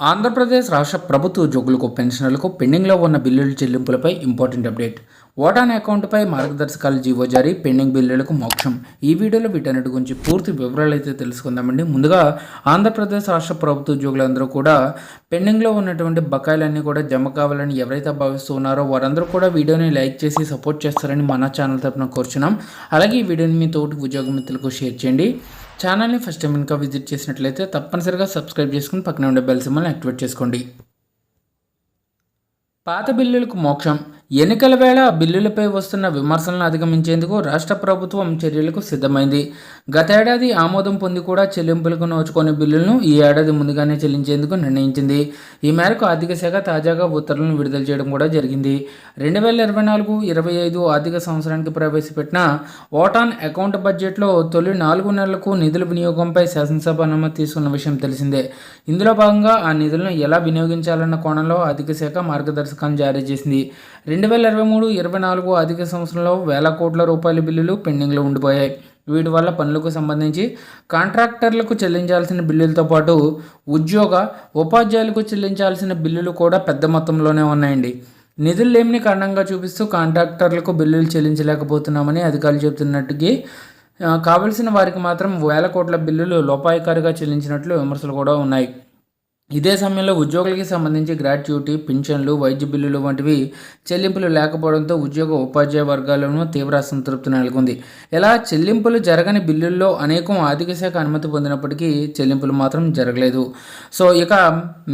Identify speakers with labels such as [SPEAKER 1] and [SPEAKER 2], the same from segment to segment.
[SPEAKER 1] ఆంధ్రప్రదేశ్ రాష్ట్ర ప్రభుత్వ ఉద్యోగులకు పెన్షనర్లకు పెండింగ్లో ఉన్న బిల్లుల చెల్లింపులపై ఇంపార్టెంట్ అప్డేట్. ఓటాన్ అకౌంట్పై మార్గదర్శకాలు జీవో జారీ పెండింగ్ బిల్లులకు మోక్షం. ఈ వీడియోలో వీటన్నిటి గురించి పూర్తి వివరాలు అయితే తెలుసుకుందామండి. ముందుగా ఆంధ్రప్రదేశ్ రాష్ట్ర ప్రభుత్వ ఉద్యోగులందరూ కూడా పెండింగ్లో ఉన్నటువంటి బకాయిలన్నీ కూడా జమ కావాలని ఎవరైతే భావిస్తున్నారో వారందరూ కూడా వీడియోని లైక్ చేసి సపోర్ట్ చేస్తారని మన ఛానల్ తరపున కోరుచున్నాం. అలాగే ఈ వీడియోని మీ తోటి ఉద్యోగ మిత్రులకు షేర్ చేయండి. ఛానల్ని ఫస్ట్ టైం ఇంకా విజిట్ చేసినట్లయితే తప్పనిసరిగా సబ్స్క్రైబ్ చేసుకుని పక్కన ఉండే బెల్ సింబల్ని యాక్టివేట్ చేసుకోండి. పాత బిల్లులకు మోక్షం. ఎన్నికల వేళ బిల్లులపై వస్తున్న విమర్శలను అధిగమించేందుకు రాష్ట్ర ప్రభుత్వం చర్యలకు సిద్ధమైంది. గతేడాది ఆమోదం పొంది కూడా చెల్లింపులకు నోచుకొని బిల్లులను ఈ ఏడాది ముందుగానే చెల్లించేందుకు నిర్ణయించింది. ఈ మేరకు ఆర్థిక శాఖ తాజాగా ఉత్తర్వులను విడుదల చేయడం కూడా జరిగింది. రెండు వేల ఇరవై నాలుగు ఇరవై ఐదు ఆర్థిక సంవత్సరానికి ప్రవేశపెట్టిన ఓటాన్ అకౌంట్ బడ్జెట్లో తొలి నాలుగు నెలలకు నిధుల వినియోగంపై శాసనసభ అనుమతి తీసుకున్న విషయం తెలిసిందే. ఇందులో భాగంగా ఆ నిధులను ఎలా వినియోగించాలన్న కోణంలో ఆర్థిక శాఖ మార్గదర్శకాలను జారీ చేసింది. రెండు వేల ఇరవై మూడు ఇరవై నాలుగు ఆర్థిక సంవత్సరంలో వేల కోట్ల రూపాయల బిల్లులు పెండింగ్లో ఉండిపోయాయి. వీటి వల్ల పనులకు సంబంధించి కాంట్రాక్టర్లకు చెల్లించాల్సిన బిల్లులతో పాటు ఉద్యోగ ఉపాధ్యాయులకు చెల్లించాల్సిన బిల్లులు కూడా పెద్ద మొత్తంలోనే ఉన్నాయండి. నిధులు లేమిని కారణంగా చూపిస్తూ కాంట్రాక్టర్లకు బిల్లులు చెల్లించలేకపోతున్నామని అధికారులు చెబుతున్నట్టుగా కావలసిన వారికి మాత్రం వేల కోట్ల బిల్లులు లోపాయకారిగా చెల్లించినట్లు విమర్శలు కూడా ఉన్నాయి. ఇదే సమయంలో ఉద్యోగులకి సంబంధించి గ్రాట్యుటీ పింఛన్లు వైద్య బిల్లులు వంటివి చెల్లింపులు లేకపోవడంతో ఉద్యోగ ఉపాధ్యాయ వర్గాలను తీవ్ర అసంతృప్తి నెలకొంది. ఇలా చెల్లింపులు జరగని బిల్లుల్లో అనేకం ఆర్థిక శాఖ అనుమతి పొందినప్పటికీ చెల్లింపులు మాత్రం జరగలేదు. సో ఇక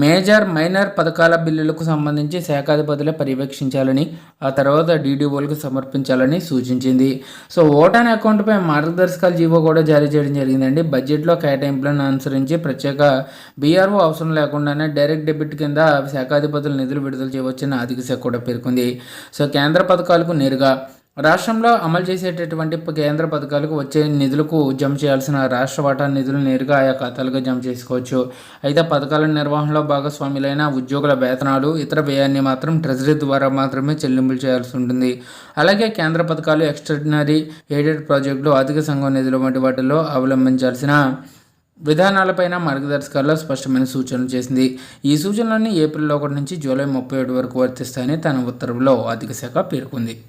[SPEAKER 1] మేజర్ మైనర్ పథకాల బిల్లులకు సంబంధించి శాఖాధిపతులే పర్యవేక్షించాలని ఆ తర్వాత డీడీఓలకు సమర్పించాలని సూచించింది. సో ఓటాన్ అకౌంట్పై మార్గదర్శకాలు జీవో కూడా జారీ చేయడం జరిగిందండి. బడ్జెట్లో కేటాయింపులను అనుసరించి ప్రత్యేక బీఆర్ఓ అవసరం కాకుండానే డైరెక్ట్ డెబిట్ కింద శాఖాధిపతులు నిధులు విడుదల చేయవచ్చని ఆర్థిక శాఖ కూడా పేర్కొంది. సో కేంద్ర పథకాలకు నేరుగా రాష్ట్రంలో అమలు చేసేటటువంటి కేంద్ర పథకాలకు వచ్చే నిధులకు జమ చేయాల్సిన రాష్ట్ర వాటా నిధులు నేరుగా ఆయా ఖాతాలుగా జమ చేసుకోవచ్చు. అయితే పథకాల నిర్వహణలో భాగస్వాములైన ఉద్యోగుల వేతనాలు ఇతర వ్యయాన్ని మాత్రం ట్రెజరీ ద్వారా మాత్రమే చెల్లింపులు చేయాల్సి ఉంటుంది. అలాగే కేంద్ర పథకాలు ఎక్స్ట్రాడినరీ ఎయిడెడ్ ప్రాజెక్టులు ఆర్థిక సంఘం నిధులు వంటి వాటిల్లో అవలంబించాల్సిన విధానాలపైన మార్గదర్శకాల్లో స్పష్టమైన సూచనలు చేసింది. ఈ సూచనలన్నీ ఏప్రిల్ ఒకటి నుంచి జూలై ముప్పై ఏడు వరకు వర్తిస్తాయని తన ఉత్తర్వులో ఆర్థిక శాఖ పేర్కొంది.